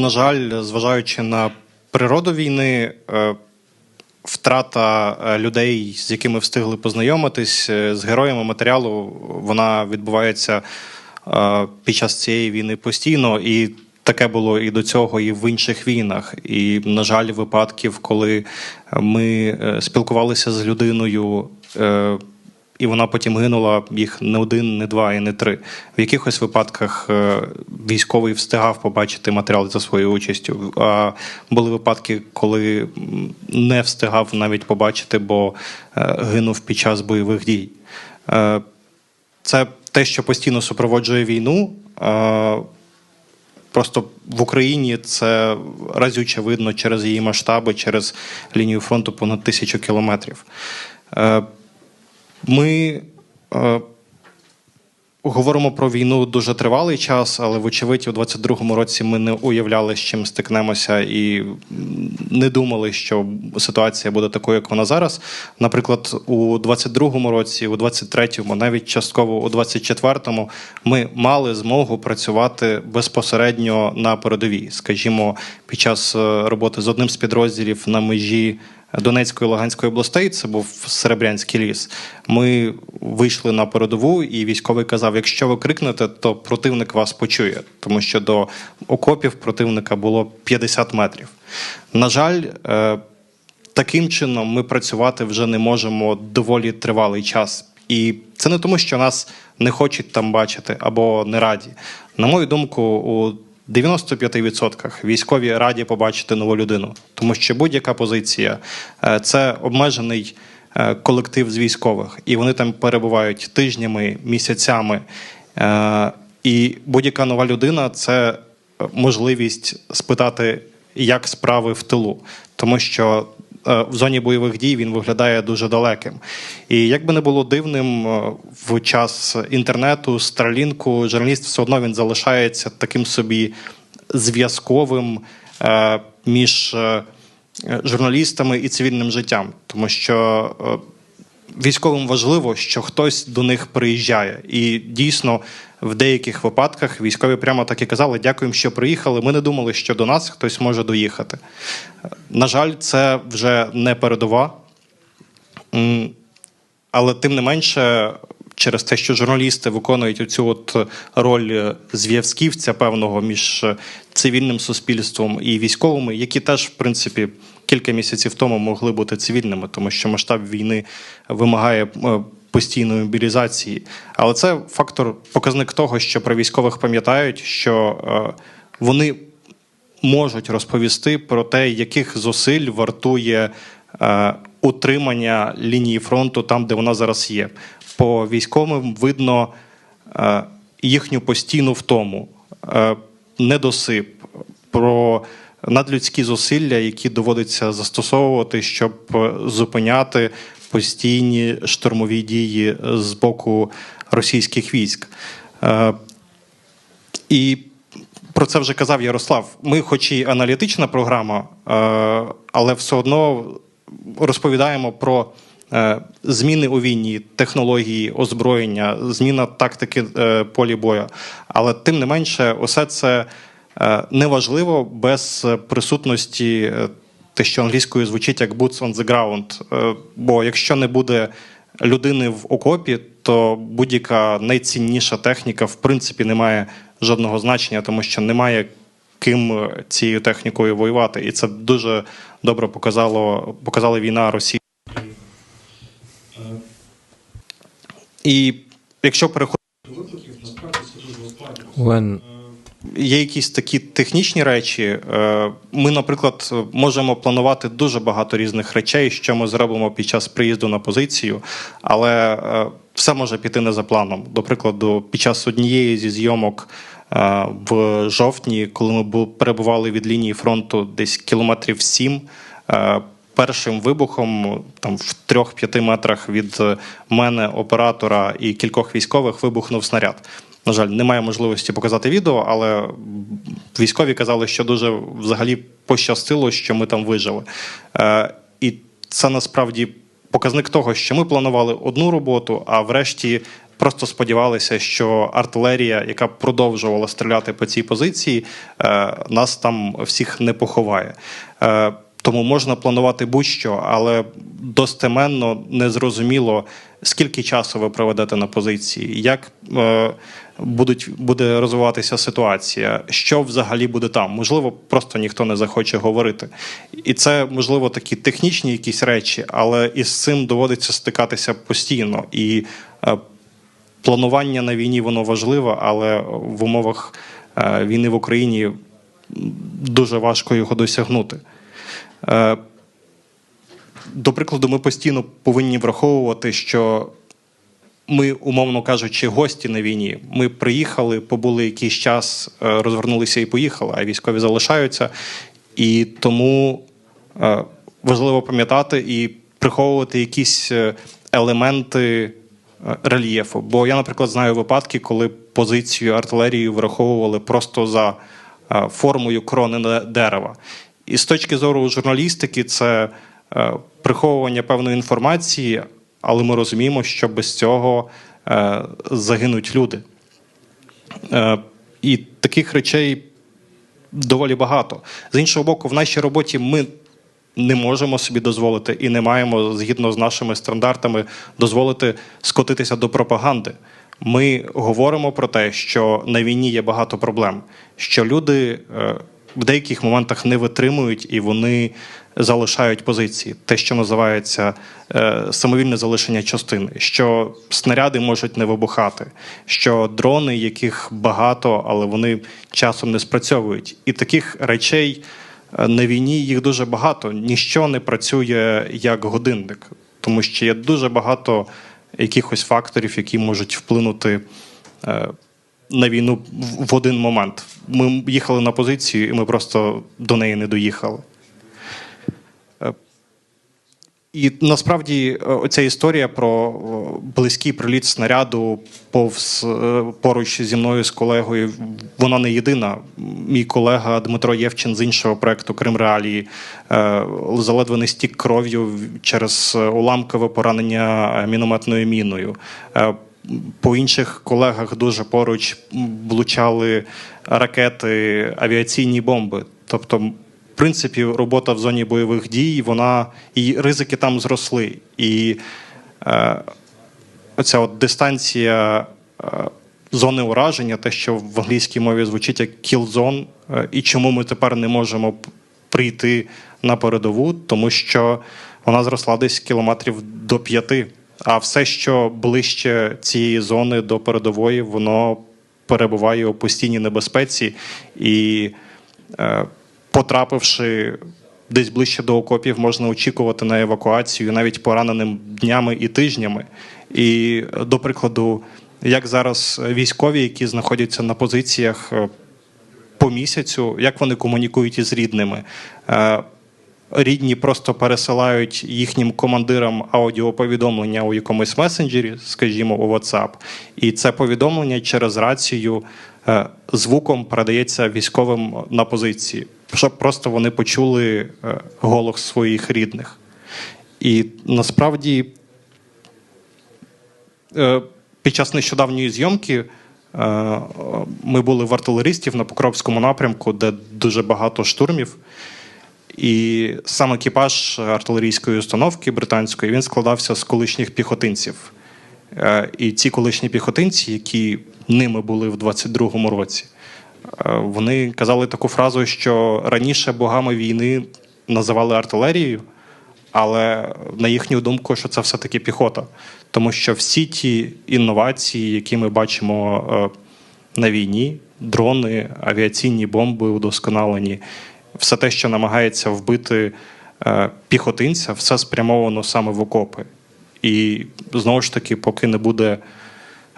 на жаль, зважаючи на природу війни, е, втрата е, людей, з якими встигли познайомитись, е, з героями матеріалу, вона відбувається під час цієї війни постійно. І таке було і до цього, і в інших війнах. І, на жаль, випадків, коли ми спілкувалися з людиною. І вона потім гинула їх не один, не два і не три. В якихось випадках е, військовий встигав побачити матеріал за своєю участю. А були випадки, коли не встигав навіть побачити, бо е, гинув під час бойових дій. Е, Це те, що постійно супроводжує війну. Просто в Україні це разюче видно через її масштаби, через лінію фронту понад тисячу кілометрів. Ми е, говоримо про війну дуже тривалий час, але вочевидь, у 22-му році ми не уявляли, з чим стикнемося, і не думали, що ситуація буде такою, як вона зараз. Наприклад, у 22-му році, у 23-му, навіть частково у 24-му ми мали змогу працювати безпосередньо на передовій. Скажімо, під час е, роботи з одним з підрозділів на межі. Донецької Луганської областей, це був Серебрянський ліс. Ми вийшли на передову, і військовий казав: якщо ви крикнете, то противник вас почує, тому що до окопів противника було 50 метрів. На жаль, е, таким чином ми працювати вже не можемо доволі тривалий час. І це не тому, що нас не хочуть там бачити або не раді. На мою думку, у 95% військові раді побачити нову людину, тому що будь-яка позиція е, це обмежений е, колектив з військових, і вони там перебувають тижнями, місяцями. Е, І будь-яка нова людина це можливість спитати, як справи в тилу, тому що в зоні бойових дій він виглядає дуже далеким. І як би не було дивним, е, в час інтернету, Старлінку, журналіст все одно він залишається таким собі зв'язковим е, між е, журналістами і цивільним життям, тому що. Військовим важливо, що хтось до них приїжджає, і дійсно в деяких випадках військові прямо так і казали: дякуємо, що приїхали. Ми не думали, що до нас хтось може доїхати. На жаль, це вже не передова. Але тим не менше, через те, що журналісти виконують цю от роль зв'язківця певного між цивільним суспільством і військовими, які теж, в принципі, кілька місяців тому могли бути цивільними, тому що масштаб війни вимагає е, постійної мобілізації. Але це фактор, показник того, що про військових пам'ятають, що е, вони можуть розповісти про те, яких зусиль вартує е, утримання лінії фронту там, де вона зараз є. По військовим видно їхню постійну втому, недосип, про надлюдські зусилля, які доводиться застосовувати, щоб е, зупиняти постійні штурмові дії з боку російських військ. Е, і про це вже казав Ярослав. Ми, хоч і аналітична програма, е, але все одно розповідаємо про зміни у війні, технології, озброєння, зміна тактики полі бою. Але тим не менше, усе це неважливо без присутності. е, Те, що англійською звучить як boots on the ground. Е, Бо якщо не буде людини в окопі, то будь-яка найцінніша техніка в принципі не має жодного значення, тому що немає ким е, цією технікою воювати. І це дуже добре показало, показала війна Росії. І якщо переходити до викликів, насправді. When Є якісь такі технічні речі. Е, Ми, наприклад, можемо планувати дуже багато різних речей, що ми зробимо під час приїзду на позицію, але е, все може піти не за планом. До прикладу, під час однієї зі зйомок е, в жовтні, коли ми перебували від лінії фронту десь кілометрів сім. Е, Першим вибухом, там в трьох-п'яти метрах від е, мене, оператора і кількох військових вибухнув снаряд. На жаль, немає можливості показати відео, але військові казали, що дуже взагалі пощастило, що ми там вижили. Е, і це насправді показник того, що ми планували одну роботу, а врешті просто сподівалися, що артилерія, яка продовжувала стріляти по цій позиції, е, нас там всіх не поховає. Тому можна планувати будь-що, але достеменно незрозуміло, скільки часу ви проведете на позиції, як е, будуть, буде розвиватися ситуація, що взагалі буде там. Можливо, просто ніхто не захоче говорити. І це, можливо, такі технічні якісь речі, але із цим доводиться стикатися постійно. І е, планування на війні воно важливе, але в умовах е, війни в Україні дуже важко його досягнути. Е, До прикладу, ми постійно повинні враховувати, що ми, умовно кажучи, гості на війні. Ми приїхали, побули якийсь час, е, розвернулися і поїхали, а військові залишаються. І тому е, важливо пам'ятати і приховувати якісь елементи рельєфу. Бо я, наприклад, знаю випадки, коли позицію артилерії враховували просто за формою крони дерева. І з точки зору журналістики, це е, приховування певної інформації, але ми розуміємо, що без цього е, загинуть люди. Е, і таких речей доволі багато. З іншого боку, в нашій роботі ми не можемо собі дозволити і не маємо, згідно з нашими стандартами, дозволити скотитися до пропаганди. Ми говоримо про те, що на війні є багато проблем, що люди в деяких моментах не витримують і вони залишають позиції, те, що називається е, самовільне залишення частини, що снаряди можуть не вибухати, що дрони, яких багато, але вони часом не спрацьовують. І таких речей е, на війні їх дуже багато. Ніщо не працює як годинник, тому що є дуже багато якихось факторів, які можуть вплинути. е, на війну в- один момент. Ми їхали на позицію, і ми просто до неї не доїхали. Е, І насправді е, оця історія про е, близький приліт снаряду повз е, поруч зі мною з колегою, вона не єдина. Мій колега Дмитро Євчин з іншого проекту Крим Реалії е, заледве не стік кров'ю через е, уламкове поранення е, мінометною міною. По інших колегах дуже поруч влучали ракети, авіаційні бомби. Тобто, в принципі, робота в зоні бойових дій, вона і ризики там зросли. І е, оця от дистанція е, зони ураження, те, що в англійській мові звучить як kill zone, е, і чому ми тепер не можемо прийти на передову, тому що вона зросла десь кілометрів до п'яти. А все, що ближче цієї зони до передової, воно перебуває у постійній небезпеці і, е, потрапивши десь ближче до окопів, можна очікувати на евакуацію навіть пораненим днями і тижнями. І, е, до прикладу, як зараз військові, які знаходяться на позиціях е, по місяцю, як вони комунікують із рідними. Е, Рідні просто пересилають їхнім командирам аудіоповідомлення у якомусь месенджері, скажімо, у WhatsApp, і це повідомлення через рацію е, звуком передається військовим на позиції, щоб просто вони почули е, голос своїх рідних. І насправді Е, під час нещодавньої зйомки ми були в артилеристів на Покровському напрямку, де дуже багато штурмів. І сам екіпаж артилерійської установки британської він складався з колишніх піхотинців. Е, І ці колишні піхотинці, які ними були в 22-му році, е, вони казали таку фразу, що раніше богами війни називали артилерією, але на їхню думку, що це все-таки піхота. Тому що всі ті інновації, які ми бачимо е, на війні, дрони, авіаційні бомби удосконалені, все те, що намагається вбити е, піхотинця, все спрямовано саме в окопи. І знову ж таки, поки не буде,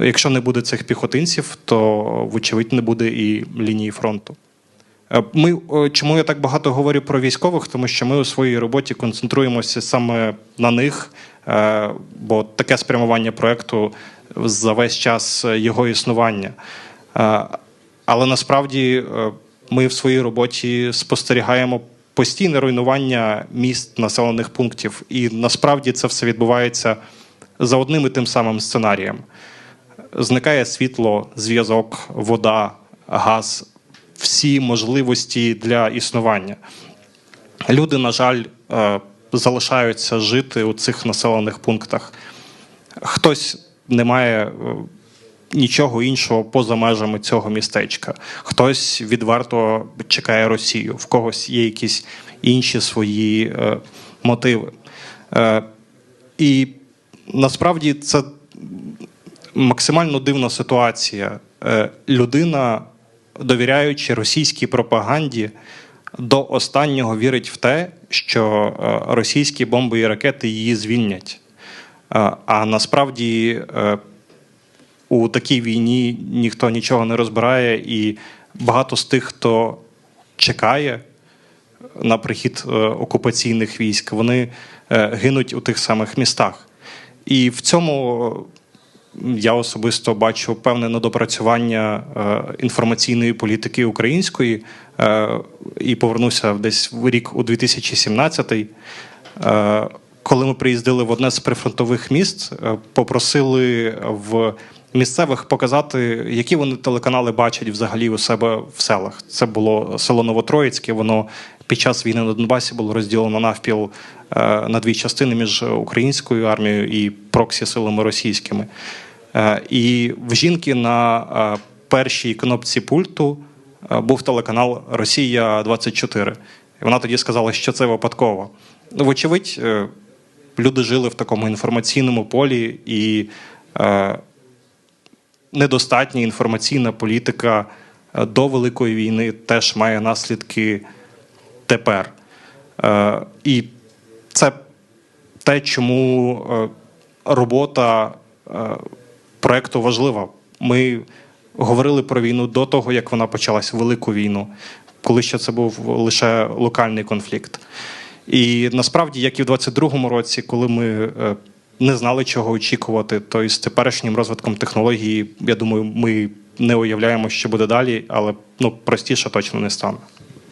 якщо не буде цих піхотинців, то вочевидь не буде і лінії фронту. Е, Ми чому я так багато говорю про військових? Тому що ми у своїй роботі концентруємося саме на них, е, бо таке спрямування проекту за весь час його існування. Але насправді ми в своїй роботі спостерігаємо постійне руйнування міст населених пунктів, і насправді це все відбувається за одним і тим самим сценарієм. зникає світло, зв'язок, вода, газ, всі можливості для існування. Люди, на жаль, е, залишаються жити у цих населених пунктах. Хтось не має е, нічого іншого поза межами цього містечка. Хтось відверто чекає Росію, в когось є якісь інші свої е, мотиви. Е, і насправді це максимально дивна ситуація. Е, людина, довіряючи російській пропаганді, до останнього вірить в те, що е, російські бомби і ракети її звільнять. Е, А насправді е, у такій війні ніхто нічого не розбирає, і багато з тих, хто чекає на прихід е, окупаційних військ, вони е, гинуть у тих самих містах. І в цьому я особисто бачу певне недопрацювання е, інформаційної політики української і повернуся десь в рік у 2017 е, коли ми приїздили в одне з прифронтових міст, попросили в місцевих показати, які вони телеканали бачать взагалі у себе в селах. Це було село Новотроїцьке. Воно під час війни на Донбасі було розділено навпіл е, на дві частини між українською армією і проксі силами російськими. Е, І в жінки на е, першій кнопці пульту був телеканал Росія 24 І вона тоді сказала, що це випадково. Ну, Вочевидь, люди жили в такому інформаційному полі, і недостатня інформаційна політика е, до Великої війни теж має наслідки тепер. Е, І це те, чому е, робота проекту важлива. Ми говорили про війну до того, як вона почалась, велику війну, коли ще це був лише локальний конфлікт. І насправді, як і в 22-му році, коли ми не знали, чого очікувати, Тобто, з теперішнім розвитком технології, я думаю, ми не уявляємо, що буде далі, але ну простіше точно не стане.